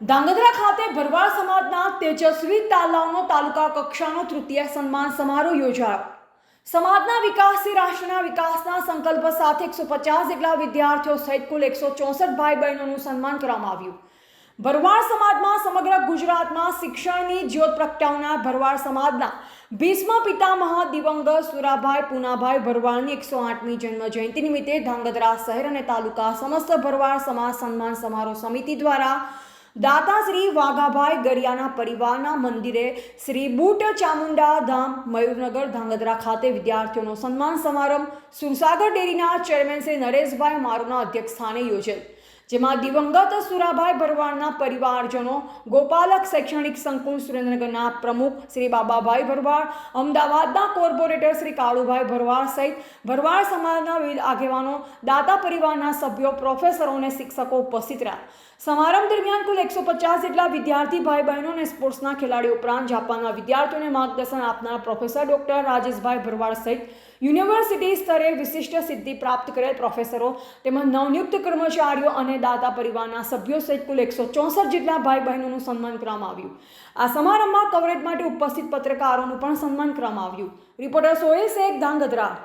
ધાંગધ્રા ખાતે ભરવાડ સમાજના તેજસ્વી તાલાવનો તાલુકા કક્ષાનો તૃતીય સન્માન સમારોહ યોજાયો. સમાજના વિકાસથી રાષ્ટ્રના વિકાસના સંકલ્પ સાથે એકસો પચાસ જેટલા વિદ્યાર્થીઓ સહિત કુલ એકસો ચોસઠ ભાઈ બહેનોનું સન્માન કરવામાં આવ્યું. ભરવાડ સમાજમાં સમગ્ર ગુજરાતમાં શિક્ષણની જ્યોત પ્રગટાવનાર ભરવાડ સમાજના ભીષ્મ પિતામહ દિવંગત સુરાભાઈ પુનાભાઈ ભરવાડની એકસો આઠમી જન્મ જયંતિ નિમિત્તે ધાંગધ્રા શહેર અને તાલુકા સમસ્ત ભરવાડ સમાજ સન્માન સમારોહ સમિતિ દ્વારા દાતા શ્રી વાઘાભાઈ ગરિયાના પરિવારના મંદિરે શ્રી બુટ ચામુંડા ધામ મયુરનગર ધાંગધ્રા ખાતે વિદ્યાર્થીઓનો સન્માન સમારંભ સુરસાગર ડેરીના ચેરમેન શ્રી નરેશભાઈ મારુના અધ્યક્ષસ્થાને યોજેલ. જેમાં દિવંગત સુરાભાઈ ભરવાડના પરિવારજનો, ગોપાલક શૈક્ષણિક સંકુલ સુરેન્દ્રનગરના પ્રમુખ શ્રી બાબાભાઈ ભરવાડ, અમદાવાદના કોર્પોરેટર શ્રી કાળુભાઈ ભરવાડ સહિત ભરવાડ સમાજના વિવિધ આગેવાનો, દાતા પરિવારના સભ્યો, પ્રોફેસરો અને શિક્ષકો ઉપસ્થિત રહ્યા. સમારંભ દરમિયાન કુલ એકસો પચાસ જેટલા વિદ્યાર્થી ભાઈ બહેનો અને સ્પોર્ટ્સના ખેલાડીઓ ઉપરાંત જાપાનના વિદ્યાર્થીઓને માર્ગદર્શન આપનાર પ્રોફેસર ડોક્ટર રાજેશભાઈ ભરવાડ સહિત યુનિવર્સિટી સ્તરે વિશિષ્ટ સિદ્ધિ પ્રાપ્ત કરેલ પ્રોફેસરો, તેમજ નવનિયુક્ત કર્મચારીઓ અને દાતા પરિવારના સભ્યો સહિત કુલ એકસો ચોસઠ જેટલા ભાઈ બહેનોનું સન્માન કરવામાં આવ્યું. આ સમારંભમાં કવરેજ માટે ઉપસ્થિત પત્રકારોનું પણ સન્માન કરવામાં આવ્યું. રિપોર્ટર સોહેલ શેખ, ધાંગધ્રા.